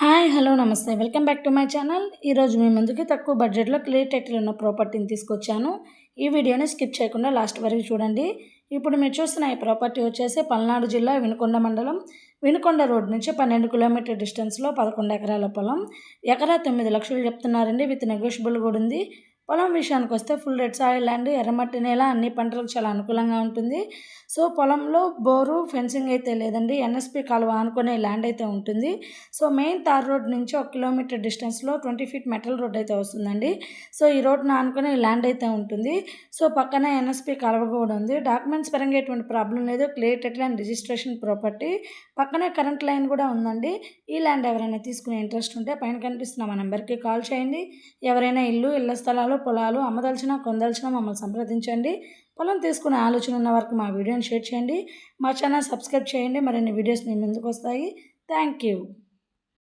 Hi hello నమస్తే. Welcome back to my channel. ఈరోజు మీ ముందుకి తక్కువ బడ్జెట్లో క్లియర్ టైటిల్ ఉన్న ప్రాపర్టీని తీసుకొచ్చాను. ఈ వీడియోని స్కిప్ చేయకుండా లాస్ట్ వరకు చూడండి. ఇప్పుడు మీరు చూస్తున్న ఈ ప్రాపర్టీ వచ్చేసి పల్నాడు జిల్లా వినుకొండ మండలం. వినుకొండ రోడ్ నుంచి పన్నెండు కిలోమీటర్ డిస్టెన్స్లో పదకొండు ఎకరాల పొలం. ఎకరా తొమ్మిది లక్షలు చెప్తున్నారండి. విత్ నెగోషియబుల్ కూడా ఉంది. పొలం విషయానికి వస్తే ఫుల్ రెడ్ సాయిల్ ల్యాండ్ ఎర్రమట్టి నేల అన్ని పంటలకు చాలా అనుకూలంగా ఉంటుంది. సో పొలంలో బోరు ఫెన్సింగ్ అయితే లేదండి. ఎన్ఎస్పి కాలువ ఆనుకునే ల్యాండ్ అయితే ఉంటుంది. సో మెయిన్ తార్ రోడ్ నుంచి ఒక కిలోమీటర్ డిస్టెన్స్లో ట్వంటీ ఫీట్ మెటల్ రోడ్ అయితే వస్తుందండి. సో ఈ రోడ్ను ఆనుకునే ల్యాండ్ అయితే ఉంటుంది. సో పక్కన ఎన్ఎస్పి కాలువ కూడా ఉంది. డాక్యుమెంట్స్ పరంగా ఎటువంటి ప్రాబ్లం లేదు. Clear title and registration property పక్కనే కరెంట్ లైన్ కూడా ఉందండి. ఈ ల్యాండ్ ఎవరైనా తీసుకునే ఇంట్రెస్ట్ ఉంటే పైన కనిపిస్తున్న మా నెంబర్కి కాల్ చేయండి. ఎవరైనా ఇల్లు ఇళ్ళ స్థలాలు పొలాలు అమ్మదలిచిన కొందలిచిన మమ్మల్ని సంప్రదించండి. పొలం తీసుకునే ఆలోచన ఉన్న వరకు మా వీడియోని షేర్ చేయండి. మా ఛానల్ సబ్స్క్రైబ్ చేయండి. మరిన్ని వీడియోస్ మీ ముందుకు వస్తాయి. Thank you.